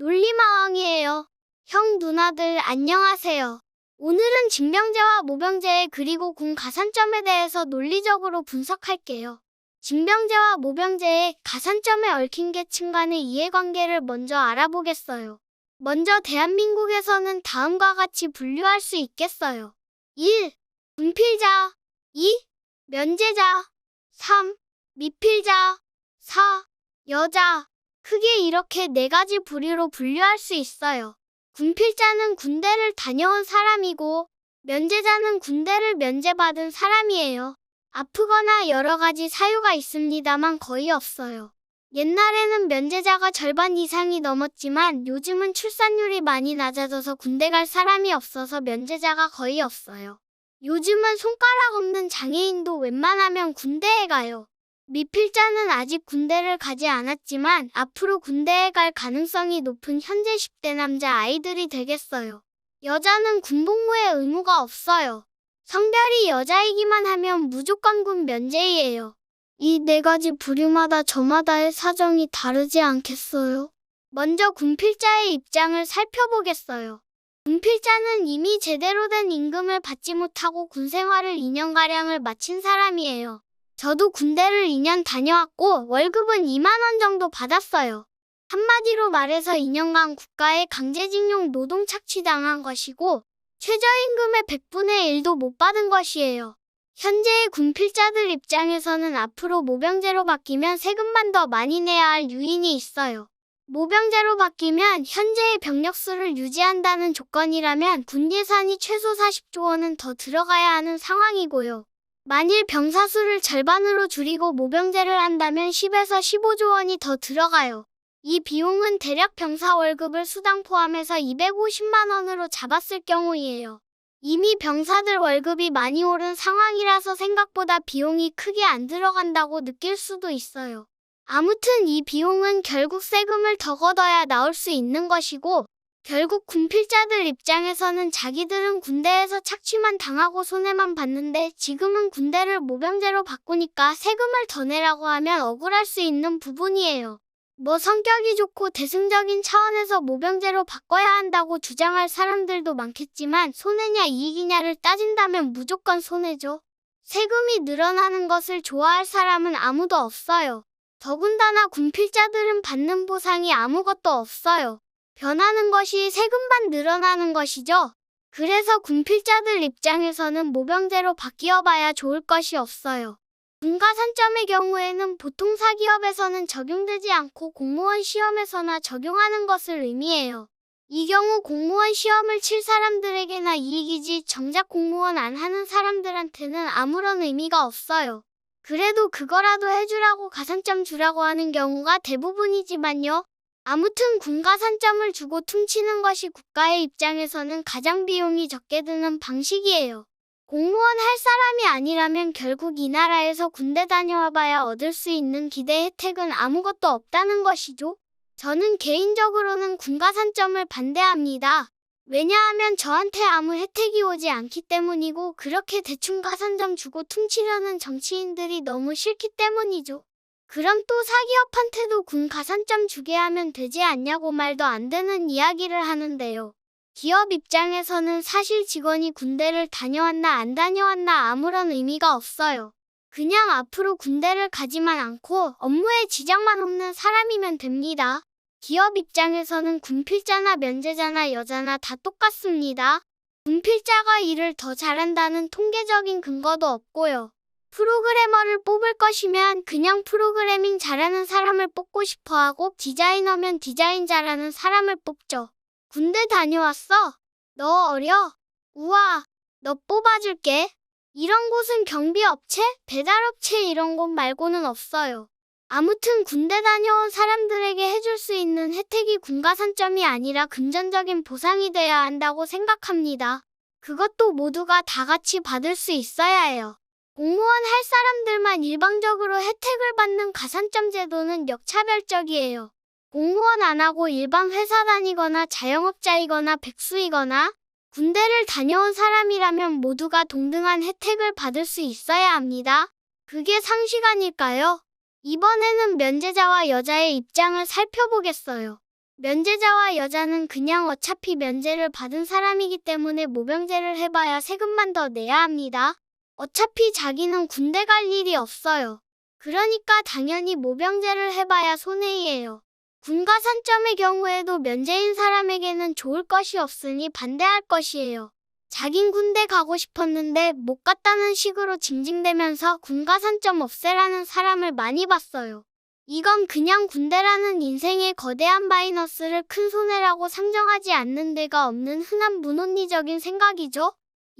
논리마왕이에요. 형 누나들 안녕하세요. 오늘은 징병제와 모병제 그리고 군 가산점에 대해서 논리적으로 분석할게요. 징병제와 모병제의 가산점에 얽힌 계층 간의 이해관계를 먼저 알아보겠어요. 먼저 대한민국에서는 다음과 같이 분류할 수 있겠어요. 1. 분필자 2. 면제자 3. 미필자 4. 여자 크게 이렇게 네 가지 부류로 분류할 수 있어요. 군필자는 군대를 다녀온 사람이고 면제자는 군대를 면제받은 사람이에요. 아프거나 여러 가지 사유가 있습니다만 거의 없어요. 옛날에는 면제자가 절반 이상이 넘었지만 요즘은 출산율이 많이 낮아져서 군대 갈 사람이 없어서 면제자가 거의 없어요. 요즘은 손가락 없는 장애인도 웬만하면 군대에 가요. 미필자는 아직 군대를 가지 않았지만 앞으로 군대에 갈 가능성이 높은 현재 10대 남자 아이들이 되겠어요. 여자는 군복무에 의무가 없어요. 성별이 여자이기만 하면 무조건 군 면제이에요. 이 네 가지 부류마다 저마다의 사정이 다르지 않겠어요? 먼저 군필자의 입장을 살펴보겠어요. 군필자는 이미 제대로 된 임금을 받지 못하고 군 생활을 2년가량을 마친 사람이에요. 저도 군대를 2년 다녀왔고 월급은 2만원 정도 받았어요. 한마디로 말해서 2년간 국가에 강제징용 노동 착취당한 것이고 최저임금의 100분의 1도 못 받은 것이에요. 현재의 군필자들 입장에서는 앞으로 모병제로 바뀌면 세금만 더 많이 내야 할 유인이 있어요. 모병제로 바뀌면 현재의 병력 수를 유지한다는 조건이라면 군 예산이 최소 40조 원은 더 들어가야 하는 상황이고요. 만일 병사 수를 절반으로 줄이고 모병제를 한다면 10에서 15조 원이 더 들어가요. 이 비용은 대략 병사 월급을 수당 포함해서 250만 원으로 잡았을 경우이에요. 이미 병사들 월급이 많이 오른 상황이라서 생각보다 비용이 크게 안 들어간다고 느낄 수도 있어요. 아무튼 이 비용은 결국 세금을 더 걷어야 나올 수 있는 것이고, 결국 군필자들 입장에서는 자기들은 군대에서 착취만 당하고 손해만 봤는데 지금은 군대를 모병제로 바꾸니까 세금을 더 내라고 하면 억울할 수 있는 부분이에요. 뭐 성격이 좋고 대승적인 차원에서 모병제로 바꿔야 한다고 주장할 사람들도 많겠지만 손해냐 이익이냐를 따진다면 무조건 손해죠. 세금이 늘어나는 것을 좋아할 사람은 아무도 없어요. 더군다나 군필자들은 받는 보상이 아무것도 없어요. 변하는 것이 세금만 늘어나는 것이죠. 그래서 군필자들 입장에서는 모병제로 바뀌어 봐야 좋을 것이 없어요. 분가 산점의 경우에는 보통 사기업에서는 적용되지 않고 공무원 시험에서나 적용하는 것을 의미해요. 이 경우 공무원 시험을 칠 사람들에게나 이익이지 정작 공무원 안 하는 사람들한테는 아무런 의미가 없어요. 그래도 그거라도 해주라고 가산점 주라고 하는 경우가 대부분이지만요. 아무튼 군가산점을 주고 퉁치는 것이 국가의 입장에서는 가장 비용이 적게 드는 방식이에요. 공무원 할 사람이 아니라면 결국 이 나라에서 군대 다녀와봐야 얻을 수 있는 기대 혜택은 아무것도 없다는 것이죠. 저는 개인적으로는 군가산점을 반대합니다. 왜냐하면 저한테 아무 혜택이 오지 않기 때문이고 그렇게 대충 가산점 주고 퉁치려는 정치인들이 너무 싫기 때문이죠. 그럼 또 사기업한테도 군 가산점 주게 하면 되지 않냐고 말도 안 되는 이야기를 하는데요. 기업 입장에서는 사실 직원이 군대를 다녀왔나 안 다녀왔나 아무런 의미가 없어요. 그냥 앞으로 군대를 가지만 않고 업무에 지장만 없는 사람이면 됩니다. 기업 입장에서는 군필자나 면제자나 여자나 다 똑같습니다. 군필자가 일을 더 잘한다는 통계적인 근거도 없고요. 프로그래머를 뽑을 것이면 그냥 프로그래밍 잘하는 사람을 뽑고 싶어 하고 디자이너면 디자인 잘하는 사람을 뽑죠. 군대 다녀왔어? 너 어려? 우와, 너 뽑아줄게. 이런 곳은 경비업체, 배달업체 이런 곳 말고는 없어요. 아무튼 군대 다녀온 사람들에게 해줄 수 있는 혜택이 군가산점이 아니라 금전적인 보상이 돼야 한다고 생각합니다. 그것도 모두가 다 같이 받을 수 있어야 해요. 공무원 할 사람들만 일방적으로 혜택을 받는 가산점 제도는 역차별적이에요. 공무원 안 하고 일반 회사 다니거나 자영업자이거나 백수이거나 군대를 다녀온 사람이라면 모두가 동등한 혜택을 받을 수 있어야 합니다. 그게 상식 아닐까요? 이번에는 면제자와 여자의 입장을 살펴보겠어요. 면제자와 여자는 그냥 어차피 면제를 받은 사람이기 때문에 모병제를 해봐야 세금만 더 내야 합니다. 어차피 자기는 군대 갈 일이 없어요. 그러니까 당연히 모병제를 해봐야 손해예요. 군가 산점의 경우에도 면제인 사람에게는 좋을 것이 없으니 반대할 것이에요. 자긴 군대 가고 싶었는데 못 갔다는 식으로 징징대면서 군가 산점 없애라는 사람을 많이 봤어요. 이건 그냥 군대라는 인생의 거대한 마이너스를 큰 손해라고 상정하지 않는 데가 없는 흔한 무논리적인 생각이죠.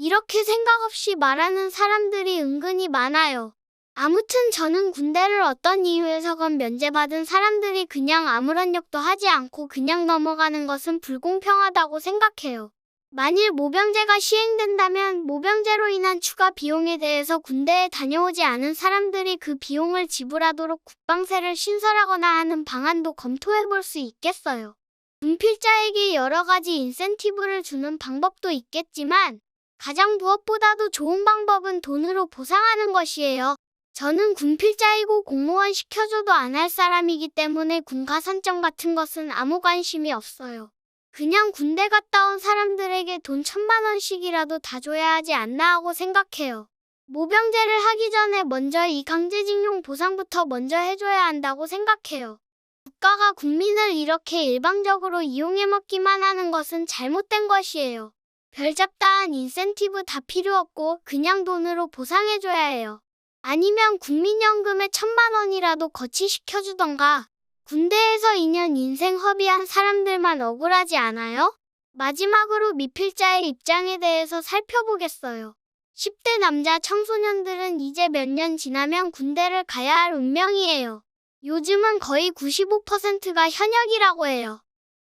이렇게 생각 없이 말하는 사람들이 은근히 많아요. 아무튼 저는 군대를 어떤 이유에서건 면제받은 사람들이 그냥 아무런 역도 하지 않고 그냥 넘어가는 것은 불공평하다고 생각해요. 만일 모병제가 시행된다면 모병제로 인한 추가 비용에 대해서 군대에 다녀오지 않은 사람들이 그 비용을 지불하도록 국방세를 신설하거나 하는 방안도 검토해 볼 수 있겠어요. 군필자에게 여러 가지 인센티브를 주는 방법도 있겠지만 가장 무엇보다도 좋은 방법은 돈으로 보상하는 것이에요. 저는 군필자이고 공무원 시켜줘도 안 할 사람이기 때문에 군가 산점 같은 것은 아무 관심이 없어요. 그냥 군대 갔다 온 사람들에게 돈 천만 원씩이라도 다 줘야 하지 않나 하고 생각해요. 모병제를 하기 전에 먼저 이 강제징용 보상부터 먼저 해줘야 한다고 생각해요. 국가가 국민을 이렇게 일방적으로 이용해 먹기만 하는 것은 잘못된 것이에요. 별잡다한 인센티브 다 필요 없고 그냥 돈으로 보상해줘야 해요. 아니면 국민연금에 천만 원이라도 거치시켜주던가. 군대에서 2년 인생 허비한 사람들만 억울하지 않아요? 마지막으로 미필자의 입장에 대해서 살펴보겠어요. 10대 남자 청소년들은 이제 몇 년 지나면 군대를 가야 할 운명이에요. 요즘은 거의 95%가 현역이라고 해요.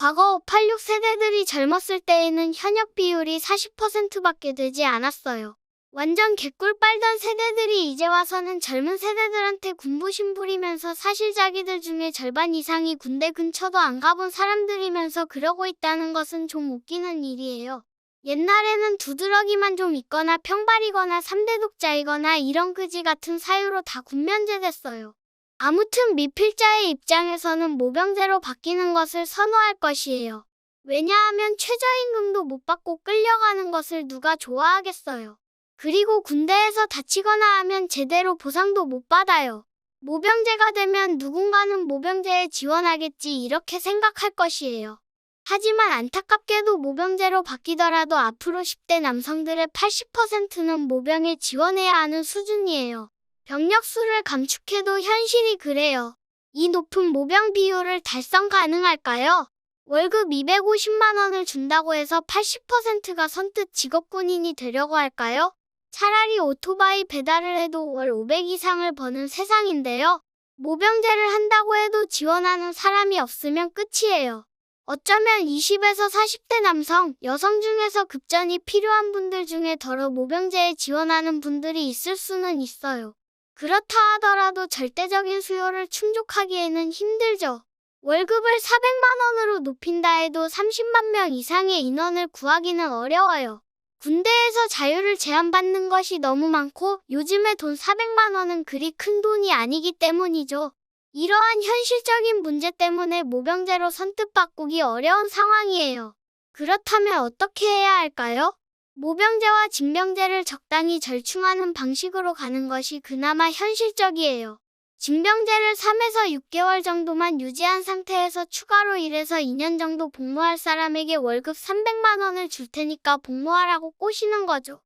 과거 586 세대들이 젊었을 때에는 현역 비율이 40%밖에 되지 않았어요. 완전 개꿀 빨던 세대들이 이제 와서는 젊은 세대들한테 군부심 부리면서 사실 자기들 중에 절반 이상이 군대 근처도 안 가본 사람들이면서 그러고 있다는 것은 좀 웃기는 일이에요. 옛날에는 두드러기만 좀 있거나 평발이거나 3대 독자이거나 이런 그지 같은 사유로 다 군면제됐어요. 아무튼 미필자의 입장에서는 모병제로 바뀌는 것을 선호할 것이에요. 왜냐하면 최저임금도 못 받고 끌려가는 것을 누가 좋아하겠어요. 그리고 군대에서 다치거나 하면 제대로 보상도 못 받아요. 모병제가 되면 누군가는 모병제에 지원하겠지 이렇게 생각할 것이에요. 하지만 안타깝게도 모병제로 바뀌더라도 앞으로 10대 남성들의 80%는 모병에 지원해야 하는 수준이에요. 병력 수를 감축해도 현실이 그래요. 이 높은 모병 비율을 달성 가능할까요? 월급 250만 원을 준다고 해서 80%가 선뜻 직업군인이 되려고 할까요? 차라리 오토바이 배달을 해도 월 500 이상을 버는 세상인데요. 모병제를 한다고 해도 지원하는 사람이 없으면 끝이에요. 어쩌면 20에서 40대 남성, 여성 중에서 급전이 필요한 분들 중에 더러 모병제에 지원하는 분들이 있을 수는 있어요. 그렇다 하더라도 절대적인 수요를 충족하기에는 힘들죠. 월급을 400만 원으로 높인다 해도 30만 명 이상의 인원을 구하기는 어려워요. 군대에서 자유를 제한받는 것이 너무 많고 요즘에 돈 400만 원은 그리 큰 돈이 아니기 때문이죠. 이러한 현실적인 문제 때문에 모병제로 선뜻 바꾸기 어려운 상황이에요. 그렇다면 어떻게 해야 할까요? 모병제와 징병제를 적당히 절충하는 방식으로 가는 것이 그나마 현실적이에요. 징병제를 3에서 6개월 정도만 유지한 상태에서 추가로 1에서 2년 정도 복무할 사람에게 월급 300만 원을 줄 테니까 복무하라고 꼬시는 거죠.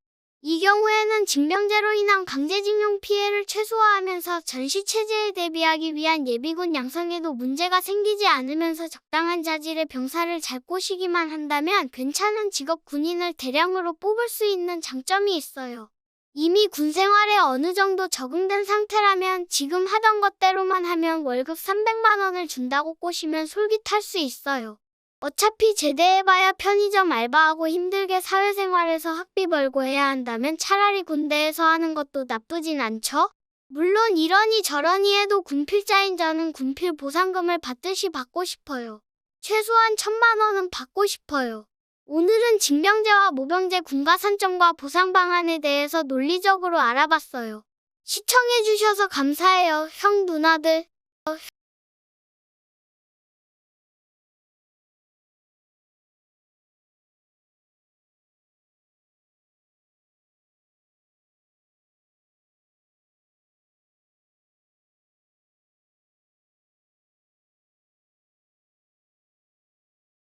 이 경우에는 징병제로 인한 강제징용 피해를 최소화하면서 전시체제에 대비하기 위한 예비군 양성에도 문제가 생기지 않으면서 적당한 자질의 병사를 잘 꼬시기만 한다면 괜찮은 직업 군인을 대량으로 뽑을 수 있는 장점이 있어요. 이미 군 생활에 어느 정도 적응된 상태라면 지금 하던 것대로만 하면 월급 300만 원을 준다고 꼬시면 솔깃할 수 있어요. 어차피 제대해봐야 편의점 알바하고 힘들게 사회생활에서 학비 벌고 해야 한다면 차라리 군대에서 하는 것도 나쁘진 않죠? 물론 이러니 저러니 해도 군필자인 저는 군필 보상금을 받듯이 받고 싶어요. 최소한 천만 원은 받고 싶어요. 오늘은 징병제와 모병제 군가 산정과 보상 방안에 대해서 논리적으로 알아봤어요. 시청해주셔서 감사해요, 형 누나들.